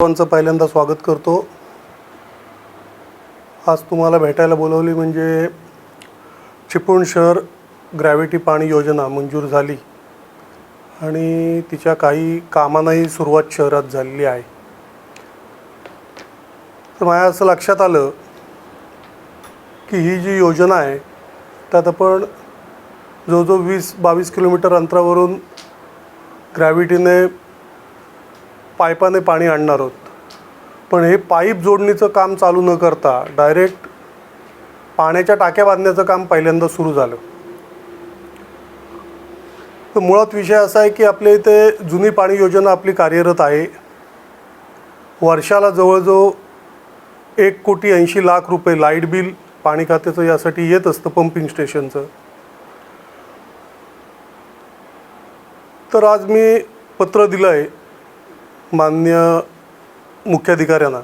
सर्वांचं पहिल्यांदा स्वागत करतो. आज तुम्हाला भेटायला बोलवली म्हणजे चिपळूण शहर ग्रॅव्हिटी पाणी योजना मंजूर झाली. आणि तिच्या काही कामांनाही सुरुवात शहरात झालेली आहे. तर माझ्या असं लक्षात आलं की ही जी योजना आहे त्यात आपण जवळजवळ वीस बावीस किलोमीटर अंतरावरून ग्रॅव्हिटीने पाईपाने पाणी आणणार आहोत. पण हे पाईप जोडणीचं काम चालू न करता डायरेक्ट पाण्याच्या टाक्या बांधण्याचं काम पहिल्यांदा सुरू झालं. तर मुळात विषय असा आहे की आपल्या इथे जुनी पाणी योजना आपली कार्यरत आहे. वर्षाला जवळजवळ एक कोटी ऐंशी लाख रुपये लाइट बिल पाणी खात्याचं यासाठी येत असतं पंपिंग स्टेशनचं. तर आज मी पत्र दिलं आहे मान्य मुख्याधिकाऱ्यांना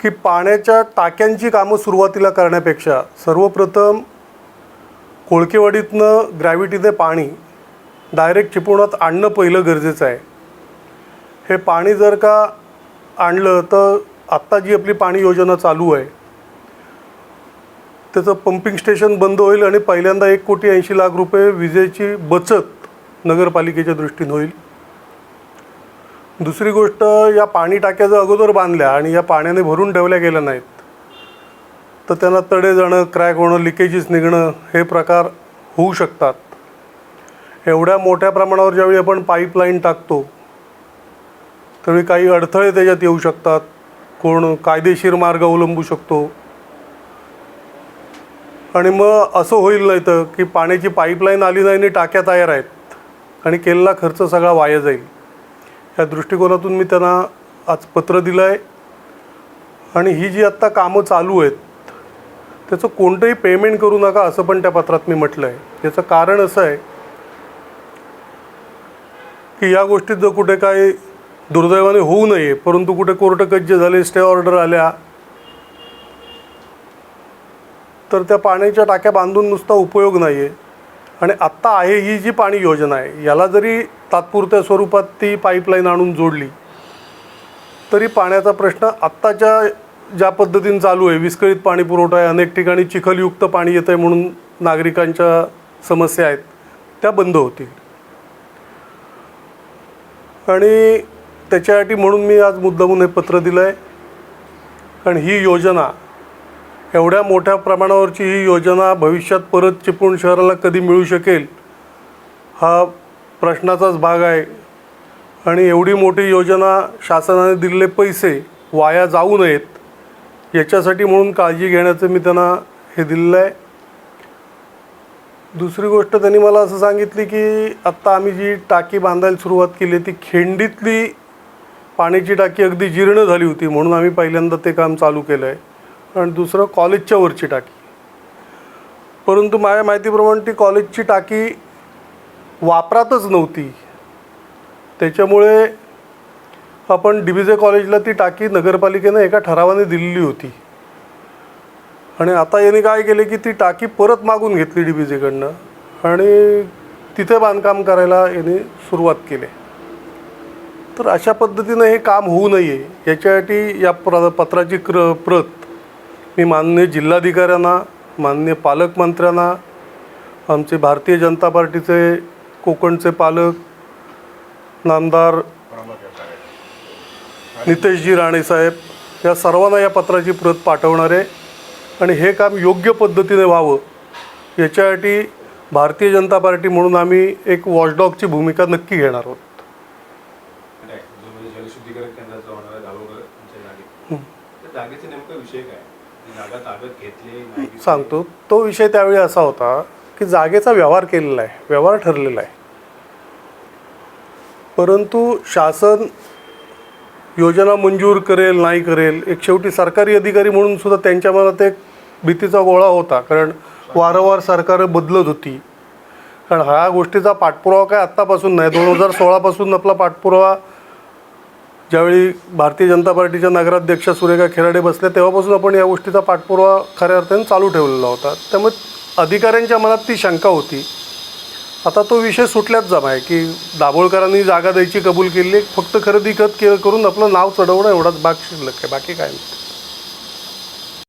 की पाण्याच्या टाक्यांची कामं सुरुवातीला करण्यापेक्षा सर्वप्रथम कोळकेवाडीतनं ग्रॅव्हिटीने पाणी डायरेक्ट चिपवण्यात आणणं पहिलं गरजेचं आहे. हे पाणी जर का आणलं तर आत्ता जी आपली पाणी योजना चालू आहे त्याचं पंपिंग स्टेशन बंद होईल आणि पहिल्यांदा एक कोटी ऐंशी लाख रुपये विजेची बचत नगरपालिकेच्या दृष्टीने होईल. दुसरी गोष्ट या पाणी टाक्या जर अगोदर बांधल्या आणि या पाण्याने भरून ठेवल्या गेल्या नाहीत. तर त्यांना तडे जाणं क्रॅक होणं लिकेजेस निघणं हे प्रकार होऊ शकतात. एवढ्या मोठ्या प्रमाणावर ज्यावेळी आपण पाईपलाईन टाकतो त्यावेळी काही अडथळे त्याच्यात येऊ शकतात. कोण कायदेशीर मार्ग अवलंबू शकतो. आणि मग असं होईल नाही तर की पाण्याची पाईपलाईन आली नाही आणि टाक्या तयार आहेत आणि केलेला खर्च सगळा वाया जाईल. या दृष्टिकोनातून मी त्यांना आज पत्र दिलं आहे आणि ही जी आत्ता कामं चालू आहेत त्याचं कोणतंही पेमेंट करू नका असं पण त्या पत्रात मी म्हटलं आहे याचं कारण असं आहे की या गोष्टीत जर कुठे काही दुर्दैवाने होऊ नये परंतु कुठे कोर्ट कज्ज झाले स्टे ऑर्डर आल्या तर त्या पाण्याच्या टाक्या बांधून नुसता उपयोग नाही आहे आणि आत्ता आहे ही जी पाणी योजना आहे याला जरी तात्पुरत्या स्वरूपात ती पाईपलाईन आणून जोडली तरी पाण्याचा प्रश्न आत्ताच्या ज्या पद्धतीने चालू आहे विस्कळीत पाणी पुरवठा आहे अनेक ठिकाणी चिखलयुक्त पाणी येतं आहे म्हणून नागरिकांच्या समस्या आहेत त्या बंद होतील. आणि त्याच्यासाठी म्हणून मी आज मुद्दामून हे पत्र दिलं आहे कारण ही योजना एवढ्या मोठ्या प्रमाणावरची ही योजना भविष्यात परत चिपळूण शहराला कधी मिळू शकेल हा प्रश्नाचाच भाग आहे. आणि एवढी मोठी योजना शासनाने दिलेले पैसे वाया जाऊ नयेत याच्यासाठी म्हणून काळजी घेण्याचं मी त्यांना हे दिलेलं आहे. दुसरी गोष्ट त्यांनी मला असं सांगितली की आत्ता आम्ही जी टाकी बांधायला सुरुवात केली ती खिंडीतली पाण्याची टाकी अगदी जीर्ण झाली होती म्हणून आम्ही पहिल्यांदा ते काम चालू केलं आहे आणि दुसरं कॉलेजच्या वरची टाकी. परंतु माझ्या माहितीप्रमाणे ती कॉलेजची टाकी वापरातच नव्हती. त्याच्यामुळे आपण डी बी जे कॉलेजला ती टाकी नगरपालिकेनं एका ठरावाने दिलेली होती. आणि आता यांनी काय केले की ती टाकी परत मागून घेतली डी बी आणि तिथे बांधकाम करायला यांनी सुरुवात केली. तर अशा पद्धतीनं हे काम होऊ नये याच्यासाठी या प्र पत्राची क्र प्रत मी माननीय जिल्हाधिकाऱ्यांना माननीय पालकमंत्र्यांना आमचे भारतीय जनता पार्टीचे कोकणचे पालक नामदार नितेशजी राणेसाहेब या सर्वांना या पत्राची प्रत पाठवणार आहे. आणि हे काम योग्य पद्धतीने व्हावं याच्यासाठी भारतीय जनता पार्टी म्हणून आम्ही एक वॉचडॉगची भूमिका नक्की घेणार आहोत. म्हणजे जागेचा नेमका विषय काय? सांगतो तो विषय त्यावेळी असा होता की जागेचा व्यवहार केलेला आहे व्यवहार ठरलेला आहे. परंतु शासन योजना मंजूर करेल नाही करेल एक शेवटी सरकारी अधिकारी म्हणून सुद्धा त्यांच्या मनात एक भीतीचा गोळा होता कारण वारंवार सरकारं बदलत होती. कारण ह्या गोष्टीचा पाठपुरावा काय आत्तापासून नाही दोन हजार सोळापासून आपला पाठपुरावा ज्यावेळी भारतीय जनता पार्टीच्या नगराध्यक्षा सुरेखा खेराडे बसल्या तेव्हापासून आपण या गोष्टीचा पाठपुरावा खऱ्या अर्थाने चालू ठेवलेला होता. त्यामुळे अधिकाऱ्यांच्या मनात ती शंका होती. आता तो विषय सुटल्याच जमा आहे की दाभोळकरांनी जागा द्यायची कबूल केली आहे. फक्त खरेदी खत के करून आपलं नाव चढवणं एवढाच भाग शिल्लक आहे. बाकी काय नाही.